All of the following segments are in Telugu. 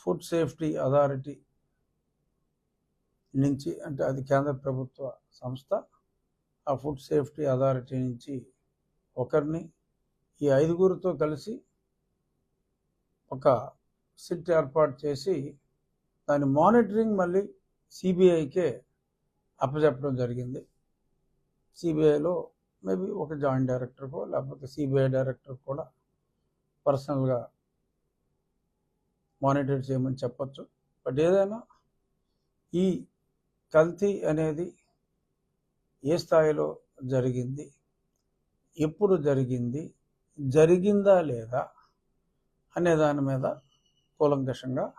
ఫుడ్ సేఫ్టీ అథారిటీ నుంచి అంటే అది కేంద్ర ప్రభుత్వ సంస్థ ఆ ఫుడ్ సేఫ్టీ అథారిటీ నుంచి ఒకరిని ఈ ఐదుగురితో కలిసి ఒక సిట్ ఏర్పాటు చేసి దాని మానిటరింగ్ మళ్ళీ సిబిఐకే అప్పచెప్పడం జరిగింది. సిబిఐలో మేబీ ఒక జాయింట్ డైరెక్టర్కో లేకపోతే సిబిఐ డైరెక్టర్ కూడా పర్సనల్గా మానిటర్ చేయమని చెప్పచ్చు. బట్ ఏదైనా ఈ కల్తీ అనేది ఏ స్థాయిలో జరిగింది? ఎప్పుడు జరిగింది? జరిగిందా లేదా? అనే దాని మీద కూలంకషంగా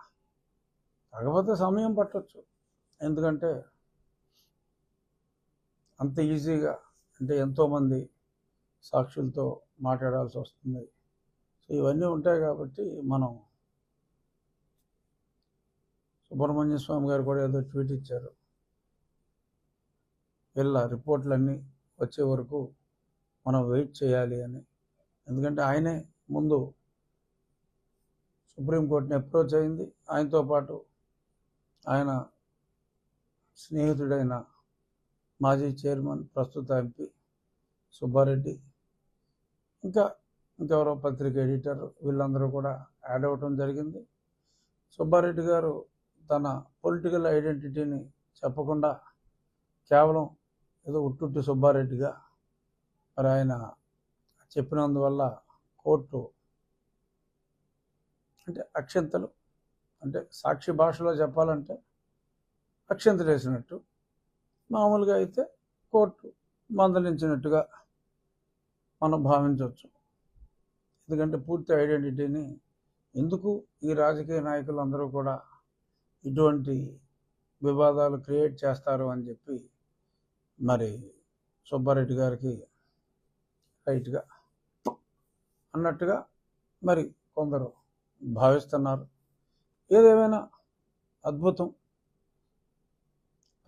కాకపోతే సమయం పట్టవచ్చు ఎందుకంటే అంత ఈజీగా అంటే ఎంతోమంది సాక్షులతో మాట్లాడాల్సి వస్తుంది. సో ఇవన్నీ ఉంటాయి కాబట్టి మనం సుబ్రహ్మణ్య స్వామి గారు కూడా ఏదో ట్వీట్ ఇచ్చారు. వీళ్ళ రిపోర్ట్లన్నీ వచ్చే వరకు మనం వెయిట్ చేయాలి అని. ఎందుకంటే ఆయనే ముందు సుప్రీంకోర్టుని అప్రోచ్ అయింది. ఆయనతో పాటు ఆయన స్నేహితుడైన మాజీ చైర్మన్ ప్రస్తుత ఎంపీ సుబ్బారెడ్డి ఇంకా ఇంకెవరో పత్రిక ఎడిటర్ వీళ్ళందరూ కూడా యాడ్ అవ్వటం జరిగింది. సుబ్బారెడ్డి గారు తన పొలిటికల్ ఐడెంటిటీని చెప్పకుండా కేవలం ఏదో ఉట్టుట్టి సుబ్బారెడ్డిగా మరి ఆయన చెప్పినందువల్ల కోర్టు అంటే అక్షంతలు అంటే సాక్షి భాషలో చెప్పాలంటే అక్షంతలు వేసినట్టు మామూలుగా అయితే కోర్టు మందలించినట్టుగా మనం భావించవచ్చు. ఎందుకంటే పూర్తి ఐడెంటిటీని ఎందుకు ఈ రాజకీయ నాయకులందరూ కూడా ఇటువంటి వివాదాలు క్రియేట్ చేస్తారు అని చెప్పి మరి సుబ్బారెడ్డి గారికి రైట్గా అన్నట్టుగా మరి కొందరు భావిస్తున్నారు. ఏదేమైనా అద్భుతం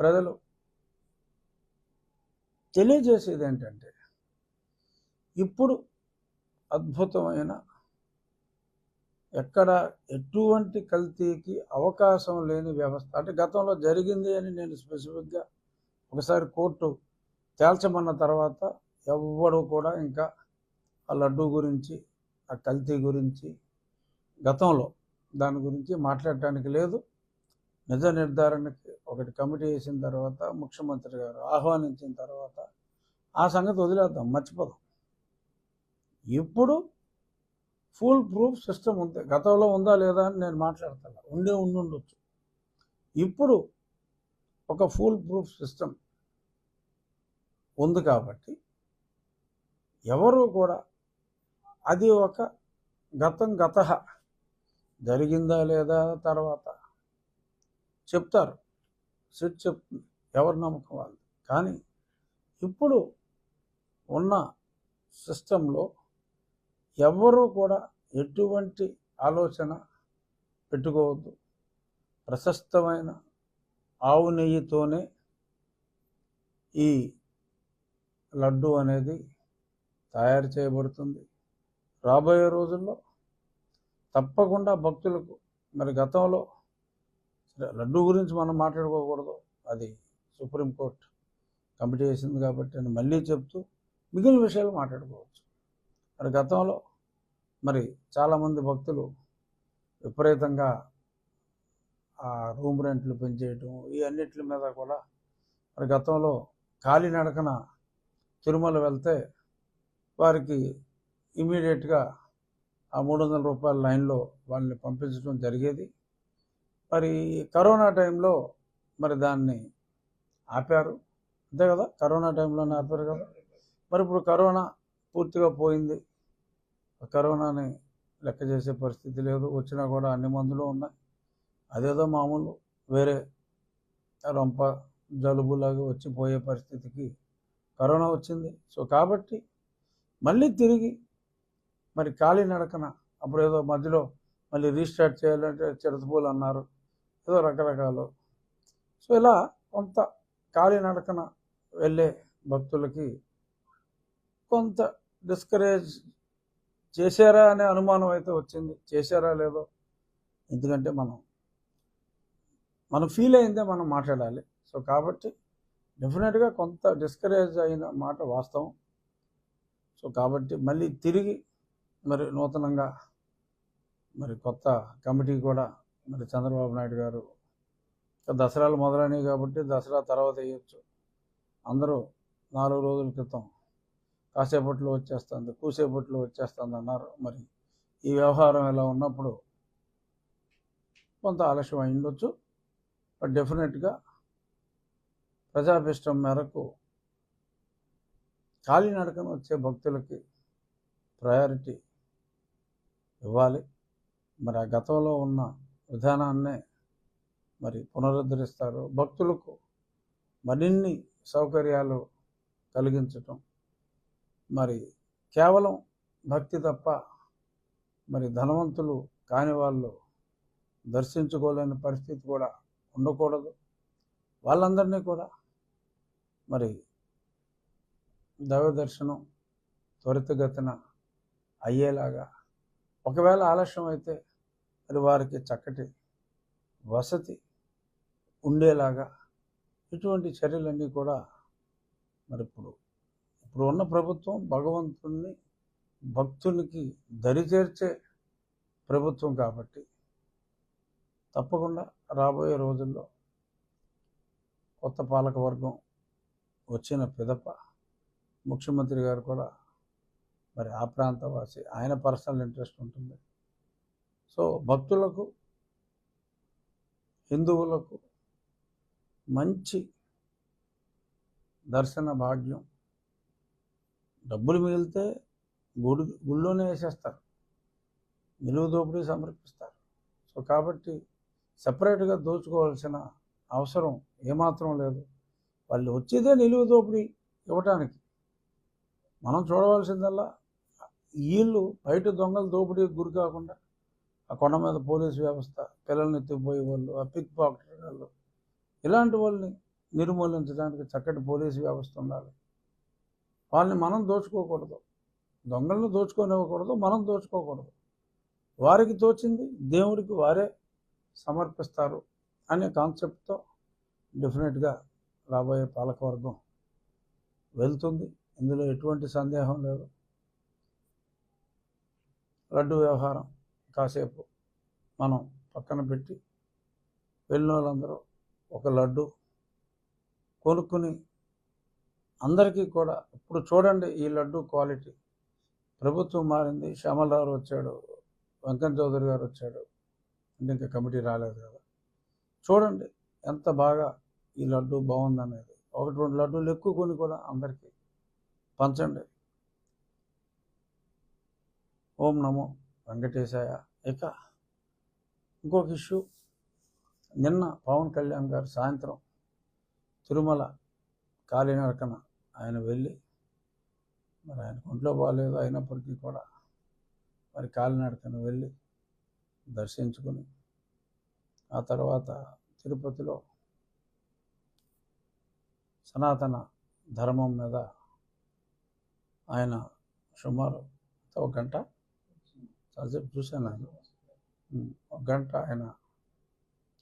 ప్రజలు తెలియజేసేది ఏంటంటే ఇప్పుడు అద్భుతమైన ఎక్కడ ఎటువంటి కల్తీకి అవకాశం లేని వ్యవస్థ. అంటే గతంలో జరిగింది అని నేను స్పెసిఫిక్గా ఒకసారి కోర్టు తేల్చమన్న తర్వాత ఎవ్వడు కూడా ఇంకా ఆ లడ్డు గురించి ఆ కల్తీ గురించి గతంలో దాని గురించి మాట్లాడటానికి లేదు. నిజ నిర్ధారణకి ఒకటి కమిటీ వేసిన తర్వాత ముఖ్యమంత్రి గారు ఆహ్వానించిన తర్వాత ఆ సంగతి వదిలేద్దాం మర్చిపోదాం. ఇప్పుడు ఫుల్ ప్రూఫ్ సిస్టమ్ ఉంది. గతంలో ఉందా లేదా అని నేను మాట్లాడతాను ఉండే ఉండుండొచ్చు ఇప్పుడు ఒక ఫుల్ ప్రూఫ్ సిస్టమ్ ఉంది కాబట్టి ఎవరు కూడా అది ఒక గతం గత జరిగిందా లేదా తర్వాత చెప్తారు. సిట్ చెప్తుంది ఎవరి నమ్మకం వాళ్ళు కానీ ఇప్పుడు ఉన్న సిస్టంలో ఎవ్వరూ కూడా ఎటువంటి ఆలోచన పెట్టుకోవద్దు. ప్రశస్తమైన ఆవు నెయ్యితోనే ఈ లడ్డు అనేది తయారు చేయబడుతుంది. రాబోయే రోజుల్లో తప్పకుండా భక్తులకు మరి గతంలో లడ్డు గురించి మనం మాట్లాడుకోకూడదు. అది సుప్రీంకోర్టు కమిటీ వేసింది కాబట్టి అని మళ్ళీ చెప్తూ మిగిలిన విషయాలు మాట్లాడుకోవచ్చు. మరి గతంలో మరి చాలామంది భక్తులు విపరీతంగా ఆ రూమ్ రెంట్లు పెంచేయటం ఈ అన్నిటి మీద కూడా మరి గతంలో కాలినడకన తిరుమల వెళ్తే వారికి ఇమీడియట్గా ఆ మూడు వందల రూపాయల లైన్లో వాళ్ళని పంపించడం జరిగేది. మరి కరోనా టైంలో మరి దాన్ని ఆపారు. అంతే కదా? కరోనా టైంలోనే ఆపారు కదా? మరి ఇప్పుడు కరోనా పూర్తిగా పోయింది. కరోనాని లెక్క చేసే పరిస్థితి లేదు. వచ్చినా కూడా అన్ని మందులు ఉన్నాయి. అదేదో మామూలు వేరే రొంప జలుబులాగా వచ్చి పోయే పరిస్థితికి కరోనా వచ్చింది. సో కాబట్టి మళ్ళీ తిరిగి మరి కాలినడకన అప్పుడు ఏదో మధ్యలో మళ్ళీ రీస్టార్ట్ చేయాలంటే చిరతపూలు అన్నారు. ఏదో రకరకాలు. సో ఇలా కొంత కాలినడకన వెళ్ళే భక్తులకి కొంత డిస్కరేజ్ చేశారా అనే అనుమానం అయితే వచ్చింది. చేశారా లేదో ఎందుకంటే మనం మనం ఫీల్ అయిందే మనం మాట్లాడాలి. సో కాబట్టి డెఫినెట్గా కొంత డిస్కరేజ్ అయిన మాట వాస్తవం. సో కాబట్టి మళ్ళీ తిరిగి మరి నూతనంగా మరి కొత్త కమిటీ కూడా మరి చంద్రబాబు నాయుడు గారు దసరాలు మొదలైనవి కాబట్టి దసరా తర్వాత వేయచ్చు అందరూ నాలుగు రోజుల క్రితం కాసేపట్లో వచ్చేస్తుంది కూసేపట్లో వచ్చేస్తుంది అన్నారు. మరి ఈ వ్యవహారం ఇలా ఉన్నప్పుడు కొంత ఆలస్యం అయిండొచ్చు బట్ డెఫినెట్గా ప్రజాభిష్టం మేరకు కాలినడకన వచ్చే భక్తులకి ప్రయారిటీ ఇవ్వాలి. మరి ఆ గతంలో ఉన్న విధానాన్నే మరి పునరుద్ధరిస్తారు. భక్తులకు మరిన్ని సౌకర్యాలు కలిగించటం మరి కేవలం భక్తి తప్ప మరి ధనవంతులు కాని వాళ్ళు దర్శించుకోలేని పరిస్థితి కూడా ఉండకూడదు. వాళ్ళందరినీ కూడా మరి దైవ దర్శనం త్వరితగతిన అయ్యేలాగా ఒకవేళ ఆలస్యం అయితే మరి వారికి చక్కటి వసతి ఉండేలాగా ఇటువంటి చర్యలన్నీ కూడా మరి ఇప్పుడు ఇప్పుడు ఉన్న ప్రభుత్వం భగవంతుణ్ణి భక్తునికి దరిచేర్చే ప్రభుత్వం కాబట్టి తప్పకుండా రాబోయే రోజుల్లో కొత్త పాలకవర్గం వచ్చిన పిదప ముఖ్యమంత్రి గారు కూడా మరి ఆ ప్రాంతవాసి ఆయన పర్సనల్ ఇంట్రెస్ట్ ఉంటుంది. సో భక్తులకు హిందువులకు మంచి దర్శన భాగ్యం డబ్బులు మిగిలితే గుడి గుళ్ళోనే వేసేస్తారు. నిలువు దోపిడీ సమర్పిస్తారు. సో కాబట్టి సపరేట్గా దోచుకోవాల్సిన అవసరం ఏమాత్రం లేదు. వాళ్ళు వచ్చేదే నిలువు దోపిడీ ఇవ్వటానికి. మనం చూడవలసిందల్లా వీళ్ళు బయట దొంగలు దోపిడీకి గురి కాకుండా ఆ కొండ మీద పోలీసు వ్యవస్థ పిల్లల్ని ఎత్తిపోయే వాళ్ళు ఆ పిక్ పాకెట్ వాళ్ళు ఇలాంటి వాళ్ళని నిర్మూలించడానికి చక్కటి పోలీసు వ్యవస్థ ఉండాలి. వాళ్ళని మనం దోచుకోకూడదు. దొంగలను దోచుకోనివ్వకూడదు మనం దోచుకోకూడదు. వారికి తోచింది దేవుడికి వారే సమర్పిస్తారు అనే కాన్సెప్ట్తో డెఫినెట్గా రాబోయే పాలకవర్గం వెళ్తుంది. ఇందులో ఎటువంటి సందేహం లేదు. లడ్డు వ్యవహారం కాసేపు మనం పక్కన పెట్టి వెళ్ళిన వాళ్ళందరూ ఒక లడ్డు కొనుక్కుని అందరికీ కూడా ఇప్పుడు చూడండి ఈ లడ్డు క్వాలిటీ. ప్రభుత్వం మారింది శ్యామలరావు వచ్చాడు వెంకట చౌదరి గారు వచ్చాడు. అంటే ఇంకా కమిటీ రాలేదు కదా. చూడండి ఎంత బాగా ఈ లడ్డు బాగుందనేది. ఒకటి రెండు లడ్డూలు ఎక్కువ కొని కూడా అందరికీ పంచండి. ఓం నమో వెంకటేశాయ. ఇక ఇంకొక ఇష్యూ. నిన్న పవన్ కళ్యాణ్ గారు సాయంత్రం తిరుమల కాలినడకన ఆయన వెళ్ళి మరి ఆయన ఒంట్లో బాగాలేదు అయినప్పటికీ కూడా మరి కాలినడకను వెళ్ళి దర్శించుకుని ఆ తర్వాత తిరుపతిలో సనాతన ధర్మం మీద ఆయన సుమారు ఒక గంట చాలాసేపు చూశాను ఆయన. ఒక గంట ఆయన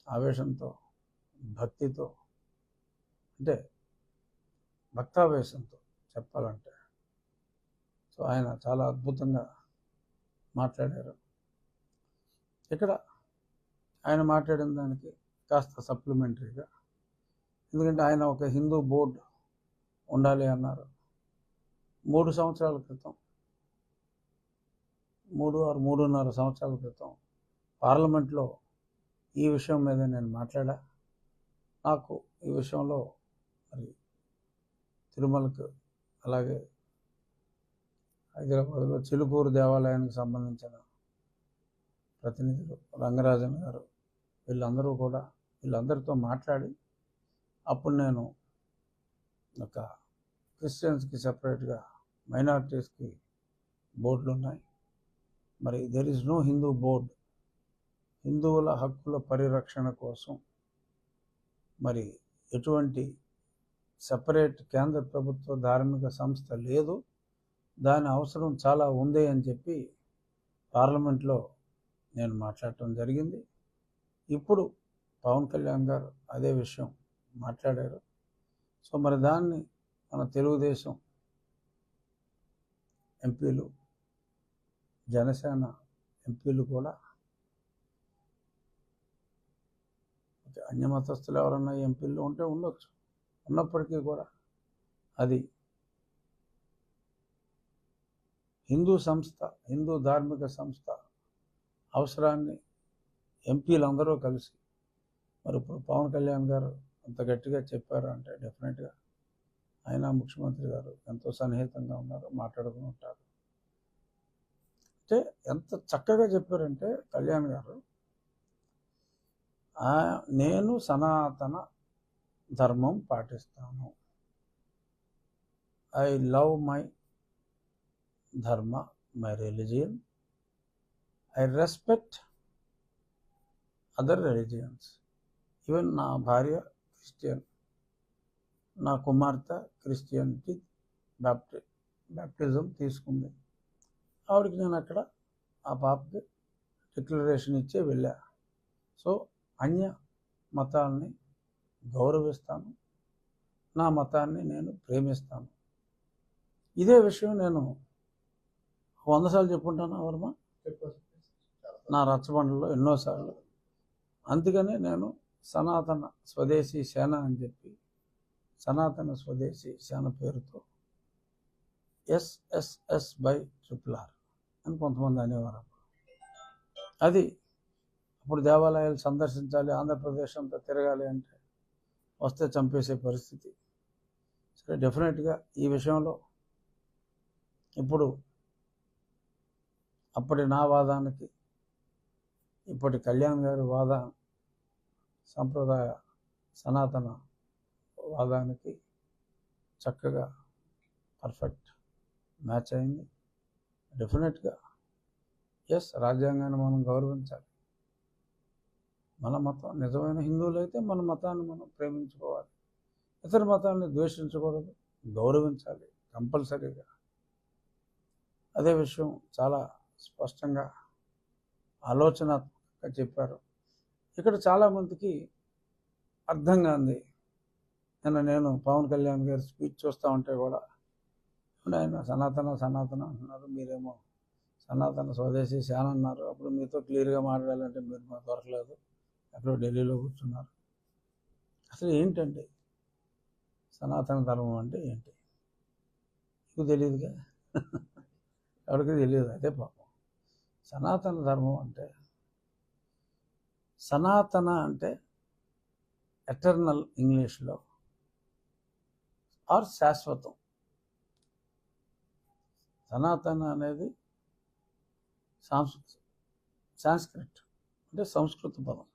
ఆవేశంతో భక్తితో అంటే భక్తావేశంతో చెప్పాలంటే. సో ఆయన చాలా అద్భుతంగా మాట్లాడారు. ఇక్కడ ఆయన మాట్లాడిన దానికి కాస్త సప్లిమెంటరీగా ఎందుకంటే ఆయన ఒక హిందూ బోర్డు ఉండాలి అన్నారు. మూడు సంవత్సరాల క్రితం మూడు ఆరు మూడున్నర సంవత్సరాల క్రితం పార్లమెంట్లో ఈ విషయం మీద నేను మాట్లాడా. నాకు ఈ విషయంలో మరి తిరుమలకు అలాగే హైదరాబాద్లో చిలుకూరు దేవాలయానికి సంబంధించిన ప్రతినిధులు రంగరాజన్ గారు వీళ్ళందరూ కూడా వీళ్ళందరితో మాట్లాడి అప్పుడు నేను ఒక క్రిస్టియన్స్కి సపరేట్గా మైనారిటీస్కి బోర్డులు ఉన్నాయి మరి there is no Hindu board హిందువుల హక్కుల పరిరక్షణ కోసం మరి ఎటువంటి సపరేట్ కేంద్ర ప్రభుత్వ ధార్మిక సంస్థ లేదు. దాని అవసరం చాలా ఉంది అని చెప్పి పార్లమెంట్లో నేను మాట్లాడటం జరిగింది. ఇప్పుడు పవన్ కళ్యాణ్ గారు అదే విషయం మాట్లాడారు. సో మరి దాన్ని మన తెలుగుదేశం ఎంపీలు జనసేన ఎంపీలు కూడా ఓకే, అన్యమతస్థులు ఎవరన్నా ఎంపీలు ఉంటే ఉండొచ్చు. ఉన్నప్పటికీ కూడా అది హిందూ సంస్థ హిందూ ధార్మిక సంస్థ అవసరాన్ని ఎంపీలందరూ కలిసి మరి ఇప్పుడు పవన్ కళ్యాణ్ గారు అంత గట్టిగా చెప్పారు అంటే డెఫినెట్గా ఆయన ముఖ్యమంత్రి గారు ఎంతో సన్నిహితంగా ఉన్నారు మాట్లాడుకుని ఉంటారు. అంటే ఎంత చక్కగా చెప్పారంటే కళ్యాణ్ గారు నేను సనాతన ధర్మం పాటిస్తాను. I love my dharma my religion I respect other religions even నా భార్య క్రిస్టియన్ నా కుమార్తె క్రిస్టియన్కి బ్యాప్టి బ్యాప్టిజం తీసుకుంది. ఆవిడకి నేను అక్కడ ఆ పాపకి డిక్లరేషన్ ఇచ్చే వెళ్ళా. సో అన్య మతాల్ని గౌరవిస్తాను. నా మతాన్ని నేను ప్రేమిస్తాను. ఇదే విషయం నేను వందసార్లు చెప్పుకుంటాను చెప్పుంటాను వర్మ? నా రచ్చబండలో ఎన్నోసార్లు అందుకనే నేను సనాతన స్వదేశీ సేన అని చెప్పి సనాతన స్వదేశీ సేన పేరుతో ఎస్ఎస్ఎస్ బై ట్రిపుల్ ఆర్ అని కొంతమంది అనేవారు అప్పుడు. అది అప్పుడు దేవాలయాలు సందర్శించాలి ఆంధ్రప్రదేశ్ అంతా తిరగాలి అంటే వస్తే చంపేసే పరిస్థితి. సరే డెఫినెట్గా ఈ విషయంలో ఇప్పుడు అప్పటి నా వాదానికి ఇప్పటి కళ్యాణ్ గారి వాద సంప్రదాయ సనాతన వాదానికి చక్కగా పర్ఫెక్ట్ మ్యాచ్ అయింది. డెఫినెట్గా ఎస్ రాజ్యాంగాన్ని మనం గౌరవించాలి. మన మతం నిజమైన హిందువులు అయితే మన మతాన్ని మనం ప్రేమించుకోవాలి. ఇతర మతాన్ని ద్వేషించకూడదు గౌరవించాలి కంపల్సరీగా. అదే విషయం చాలా స్పష్టంగా ఆలోచనాత్మకంగా చెప్పారు. ఇక్కడ చాలామందికి అర్థం కాంది. నిన్న నేను పవన్ కళ్యాణ్ గారి స్పీచ్ చూస్తూ ఉంటే కూడా ఇప్పుడు ఆయన సనాతన సనాతన అంటున్నారు మీరేమో సనాతన స్వదేశీ శాన అన్నారు అప్పుడు మీతో క్లియర్గా మాట్లాడాలంటే మీరు మాకు దొరకలేదు. ఎక్కడో ఢిల్లీలో కూర్చున్నారు. అసలు ఏంటండి సనాతన ధర్మం అంటే ఏంటి? మీకు తెలియదుగా ఎవరికి తెలియదు అదే పాపం. సనాతన ధర్మం అంటే సనాతన అంటే ఎటర్నల్ ఇంగ్లీష్లో ఆర్ శాశ్వతం. సనాతన అనేది సాంస్ సాంస్క్రిట్ అంటే సంస్కృత పదం.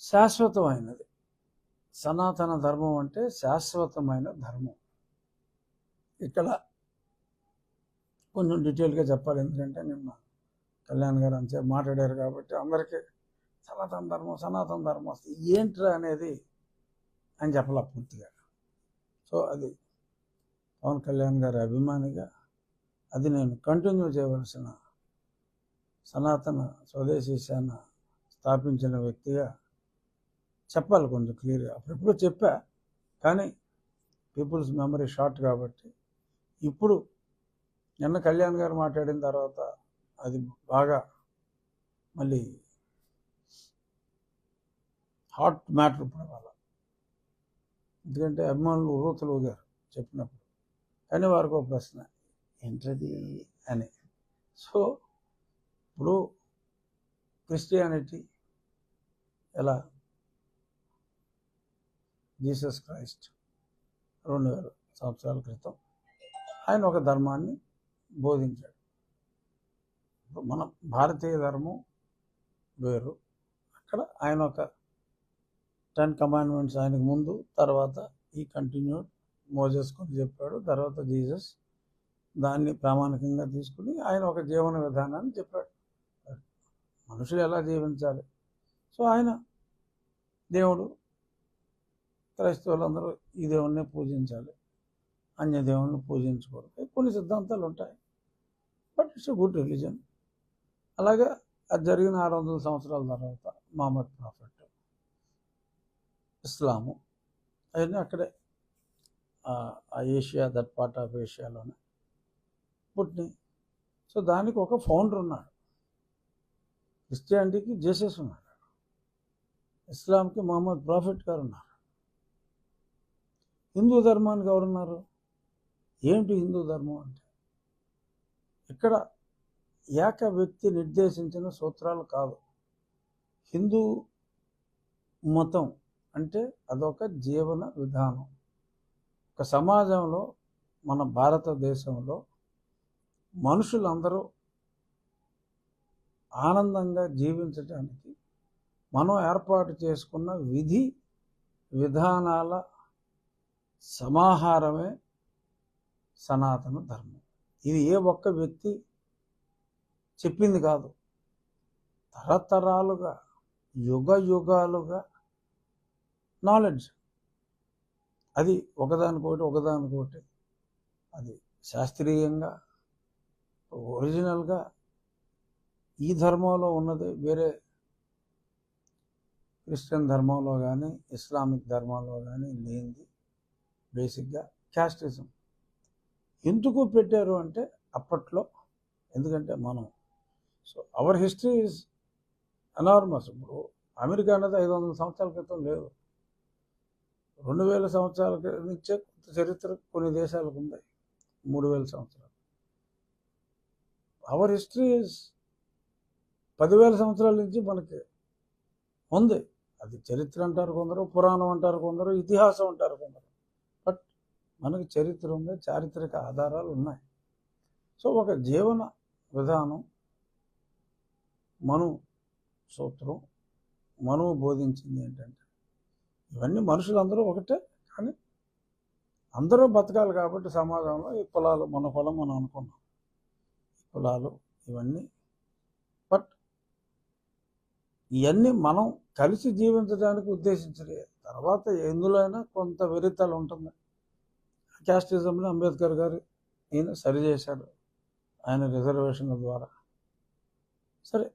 శాశ్వతమైనది. సనాతన ధర్మం అంటే శాశ్వతమైన ధర్మం. ఇక్కడ కొంచెం డీటెయిల్గా చెప్పాలి ఎందుకంటే నిన్న కళ్యాణ్ గారు అంతే మాట్లాడారు కాబట్టి అందరికీ సనాతన ధర్మం సనాతన ధర్మం వస్తుంది. ఏంట్రా అనేది అని చెప్పాల పూర్తిగా. సో అది పవన్ కళ్యాణ్ గారి అభిమానిగా అది నేను కంటిన్యూ చేయవలసిన సనాతన స్వదేశీ సేన స్థాపించిన వ్యక్తిగా చెప్పాలి కొంచెం క్లియర్గా అప్పుడెప్పుడు చెప్పా కానీ పీపుల్స్ మెమరీ షార్ట్ కాబట్టి ఇప్పుడు నిన్న కళ్యాణ్ గారు మాట్లాడిన తర్వాత అది బాగా మళ్ళీ హాట్ మ్యాటర్ పడాల ఎందుకంటే అభిమానులు ఉరుతులు గారు చెప్పినప్పుడు. కానీ వారికి ఒక ప్రశ్న ఏంటది? అని. సో ఇప్పుడు క్రిస్టియానిటీ ఎలా జీసస్ క్రైస్ట్ రెండు వేల సంవత్సరాల క్రితం ఆయన ఒక ధర్మాన్ని బోధించాడు. మన భారతీయ ధర్మం వేరు. అక్కడ ఆయన ఒక టెన్ కమాండ్మెంట్స్ ఆయనకు ముందు తర్వాత ఈ కంటిన్యూ మోజెస్ కొని చెప్పాడు తర్వాత జీసస్ దాన్ని ప్రామాణికంగా తీసుకుని ఆయన ఒక జీవన విధానాన్ని చెప్పాడు. మనుషులు ఎలా జీవించాలి? సో ఆయన దేవుడు క్రైస్తవులందరూ ఈ దేవుణ్ణి పూజించాలి. అన్య దేవుణ్ణి పూజించకూడదు. కొన్ని సిద్ధాంతాలు ఉంటాయి. బట్ ఇట్స్ గుడ్ రిలీజన్ అలాగే అది జరిగిన ఆరు వందల సంవత్సరాల తర్వాత మహమ్మద్ ప్రాఫెట్ ఇస్లాము అవన్నీ అక్కడే ఏషియా దట్ పార్ట్ ఆఫ్ ఏషియాలోనే పుట్టినాయి. సో దానికి ఒక ఫౌండర్ ఉన్నాడు. క్రిస్టియానిటీకి జేసస్ ఉన్నాడు. ఇస్లాంకి మహమ్మద్ ప్రాఫిట్ గారు ఉన్నారు. హిందూ ధర్మానికి ఎవరున్నారు? ఏంటి హిందూ ధర్మం అంటే? ఇక్కడ ఏక వ్యక్తి నిర్దేశించిన సూత్రాలు కాదు. హిందూ మతం అంటే అదొక జీవన విధానం. ఒక సమాజంలో మన భారతదేశంలో మనుషులందరూ ఆనందంగా జీవించడానికి మనం ఏర్పాటు చేసుకున్న విధి విధానాల సమాహారమే సనాతన ధర్మం. ఇది ఏ ఒక్క వ్యక్తి చెప్పింది కాదు. తరతరాలుగా యుగ యుగాలుగా నాలెడ్జ్ అది ఒకదానికొకటి ఒకదానికొకటి. అది శాస్త్రీయంగా ఒరిజినల్గా ఈ ధర్మంలో ఉన్నది. వేరే క్రిస్టియన్ ధర్మంలో కానీ ఇస్లామిక్ ధర్మంలో కానీ లేనిది. బేసిక్గా క్యాస్టిజం. ఎందుకు పెట్టారు అంటే అప్పట్లో ఎందుకంటే మనం so our history is enormous ఇప్పుడు అమెరికా అనేది ఐదు వందల సంవత్సరాల క్రితం లేదు. రెండు వేల సంవత్సరాల నుంచే కొంత చరిత్ర కొన్ని దేశాలకు ఉన్నాయి మూడు వేల సంవత్సరాలు. అవర్ హిస్టరీ ఇస్ పదివేల సంవత్సరాల నుంచి మనకి ఉంది. అది చరిత్ర అంటారు కొందరు పురాణం అంటారు కొందరు ఇతిహాసం అంటారు కొందరు. మనకు చరిత్ర ఉంది చారిత్రక ఆధారాలు ఉన్నాయి. సో ఒక జీవన విధానం మను సూత్రం మనువు బోధించింది ఏంటంటే ఇవన్నీ మనుషులందరూ ఒకటే కానీ అందరూ బతకాలి కాబట్టి సమాజంలో ఈ కులాలు మన కులం మనం అనుకున్నాం. ఈ కులాలు ఇవన్నీ బట్ ఇవన్నీ మనం కలిసి జీవించడానికి ఉద్దేశించలే తర్వాత ఎందులో అయినా కొంత వెరితలు ఉంటుంది. క్యాస్టిజంలో అంబేద్కర్ గారు ఈయన సరిచేశాడు ఆయన రిజర్వేషన్ల ద్వారా. సరే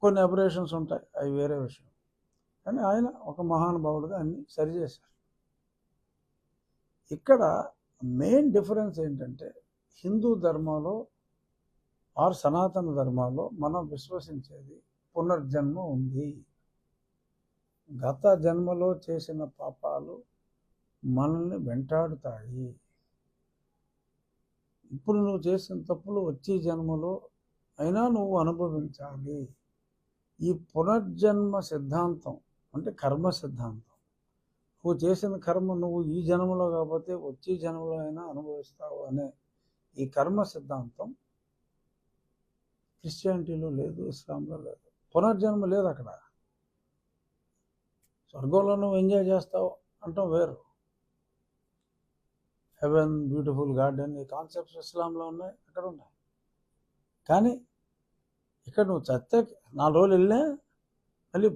కొన్ని అపరేషన్స్ ఉంటాయి అవి వేరే విషయం. కానీ ఆయన ఒక మహానుభావుడుగా అన్ని సరిచేశారు ఇక్కడ మెయిన్ డిఫరెన్స్ ఏంటంటే హిందూ ధర్మంలో ఆర్ సనాతన ధర్మాల్లో మనం విశ్వసించేది పునర్జన్మ ఉంది. గత జన్మలో చేసిన పాపాలు మనల్ని వెంటాడుతాయి. ఇప్పుడు నువ్వు చేసిన తప్పులు వచ్చే జన్మలో అయినా నువ్వు అనుభవించాలి. ఈ పునర్జన్మ సిద్ధాంతం అంటే కర్మ సిద్ధాంతం. నువ్వు చేసిన కర్మ నువ్వు ఈ జన్మలో కాకపోతే వచ్చే జన్మలో అయినా అనుభవిస్తావు అనే ఈ కర్మ సిద్ధాంతం క్రిస్టియానిటీలో లేదు ఇస్లాంలో లేదు. పునర్జన్మ లేదు అక్కడ. స్వర్గంలో నువ్వు ఎంజాయ్ చేస్తావు అంటాం వేరు. హెవెన్ బ్యూటిఫుల్ గార్డెన్ ఈ కాన్సెప్ట్స్ ఇస్లాంలో ఉన్నాయి అక్కడ ఉన్నాయి. కానీ ఇక్కడ నువ్వు చస్తే నాలుగు రోజులు వెళ్ళినా మళ్ళీ